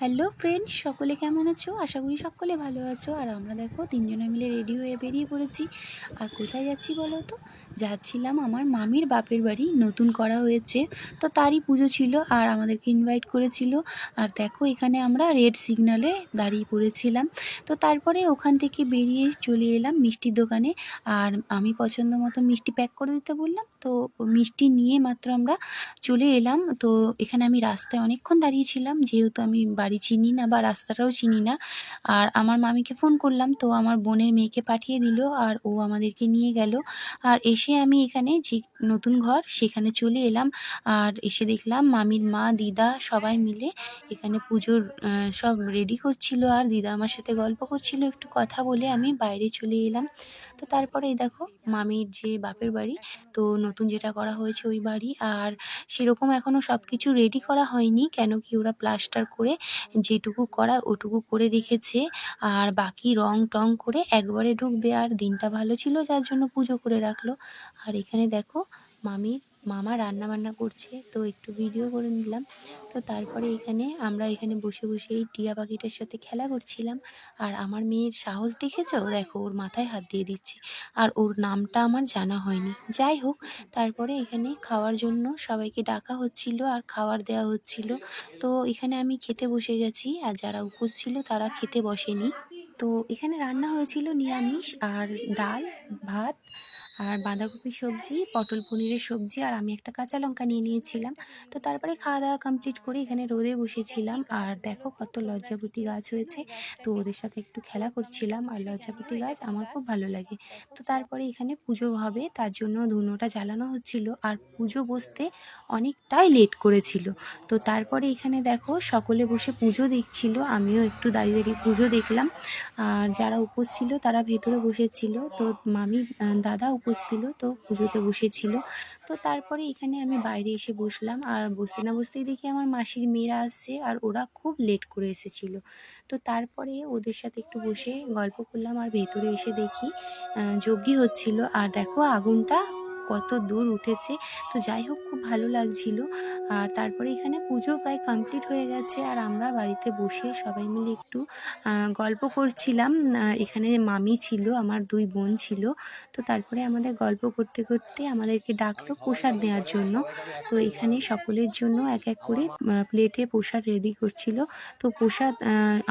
Hello friends সকলে কেমন আছো? আশা করি সকলে ভালো আছো। আর আমরা দেখো তিনজনে মিলে রেডি হয়ে বেরিয়ে পড়েছি। আর কোথায় যাচ্ছি বলো তো? যাচ্ছিলাম, আমার মামির বাপের বাড়ি নতুন করা হয়েছে। তো তারই পুজো ছিল আর আমাদেরকে ইনভাইট করেছিল। আর দেখো, এখানে আমরা রেড সিগনালে দাঁড়িয়ে পড়েছিলাম। তো তারপরে ওখান থেকে বেরিয়ে চলে এলাম মিষ্টির দোকানে। আর আমি পছন্দ মতো মিষ্টি প্যাক করে দিতে বললাম। তো মিষ্টি নিয়ে মাত্র আমরা চলে এলাম। তো এখানে আমি রাস্তায় অনেকক্ষণ দাঁড়িয়েছিলাম। যেহেতু আমি বাড়ি চিনি না বা রাস্তাটাও চিনি না। আর আমার মামিকে ফোন করলাম। তো আমার বোনের মেয়েকে পাঠিয়ে দিল আর ও আমাদেরকে নিয়ে গেল। আর এসে আমি এখানে যে নতুন ঘর, সেখানে চলে এলাম। আর এসে দেখলাম মামির মা, দিদা সবাই মিলে এখানে পুজোর সব রেডি করছিল। আর দিদা আমার সাথে গল্প করছিল, একটু কথা বলে আমি বাইরে চলে এলাম। তো তারপরে দেখো, মামির যে বাপের বাড়ি, তো নতুন যেটা করা হয়েছে ওই বাড়ি। আর সেরকম এখনও সব কিছু রেডি করা হয়নি, কেন কি ওরা প্লাস্টার করে যেটুকু করার ওটুকু করে রেখেছে। আর বাকি রং টং করে একবারে ঢুকবে, আর দিনটা ভালো ছিল, যার জন্য পুজো করে রাখল। আর এখানে দেখো মামির মামা রান্না বান্না করছে, তো একটু ভিডিও করে নিলাম। তো তারপরে এখানে আমরা এখানে বসে বসে এই টিয়া পাখিটার সাথে খেলা করছিলাম। আর আমার মেয়ের সাহস দেখেছ? দেখো, ওর মাথায় হাত দিয়ে দিচ্ছে। আর ওর নামটা আমার জানা হয়নি। যাই হোক, তারপরে এখানে খাওয়ার জন্য সবাইকে ডাকা হচ্ছিল আর খাবার দেওয়া হচ্ছিল। তো এখানে আমি খেতে বসে গেছি, আর যারা উপোস ছিল তারা খেতে বসেনি। তো এখানে রান্না হয়েছিল নিরামিষ আর ডাল, ভাত আর বাঁধাকপি সবজি, পটল পনিরের সবজি, আর আমি একটা কাঁচা লঙ্কা নিয়ে নিয়েছিলাম। তো তারপরে খাওয়া দাওয়া কমপ্লিট করে এখানে রোদে বসেছিলাম। আর দেখো কত লজ্জাপতি গাছ হয়েছে। তো ওদের সাথে একটু খেলা করছিলাম, আর লজ্জাপতি গাছ আমার খুব ভালো লাগে। তো তারপরে এখানে পুজো হবে, তার জন্য ধুনোটা জ্বালানো হচ্ছিল। আর পুজো বসতে অনেকটাই লেট করেছিল। তো তারপরে এখানে দেখো সকলে বসে পুজো দেখছিল, আমিও একটু দাঁড়িয়ে দাঁড়িয়ে পুজো দেখলাম। আর যারা উপোস ছিল তারা ভেতরে বসেছিল। তো মামি দাদা উপোস ছিল, তো পুজোতে বসেছিল। তো তারপরে এখানে আমি বাইরে এসে বসলাম। আর বসতে না বসতেই দেখি আমার মাসির মেয়েরা আসছে আর ওরা খুব লেট করে এসেছিল। তো তারপরে ওদের সাথে একটু বসে গল্প করলাম আর ভেতরে এসে দেখি যজ্ঞি হচ্ছিল। আর দেখো আগুনটা কত দূর উঠেছে, তো যাই হোক খুব ভালো লাগছিল। আর তারপরে এখানে পুজো প্রায় কমপ্লিট হয়ে গেছে, আর আমরা বাড়িতে বসে সবাই মিলে একটু গল্প করছিলাম। এখানে মামি ছিল, আমার দুই বোন ছিল, তো তারপরে আমাদের গল্প করতে করতে আমাদেরকে ডাকলো প্রসাদ দেওয়ার জন্য। তো এখানে সকলের জন্য এক এক করে প্লেটে প্রসাদ রেডি করছিল। তো প্রসাদ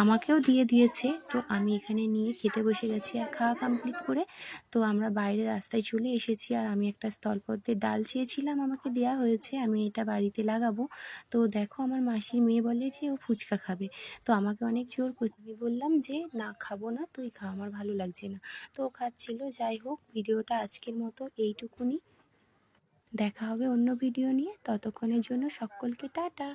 আমাকেও দিয়ে দিয়েছে। তো আমি এখানে নিয়ে খেতে বসে গেছি, আর খাওয়া কমপ্লিট করে, তো আমরা বাইরে রাস্তায় চলে এসেছি, আর আমি একটা স্থলপদ্মের ডাল চেয়েছিলাম আমাকে দেয়া হয়েছে, আমি এটা বাড়িতে লাগাবো। তো দেখো আমার মাসির মেয়ে বলে যে ও ফুচকা খাবে। তো আমাকে অনেক জোর আমি বললাম যে, না, খাব না, তুই খা, আমার ভালো লাগছে না। তো ও খাচ্ছিল, যাই হোক, ভিডিওটা আজকের মতো এইটুকুনি। দেখা হবে অন্য ভিডিও নিয়ে, ততক্ষণের জন্য সকলকে টাটা।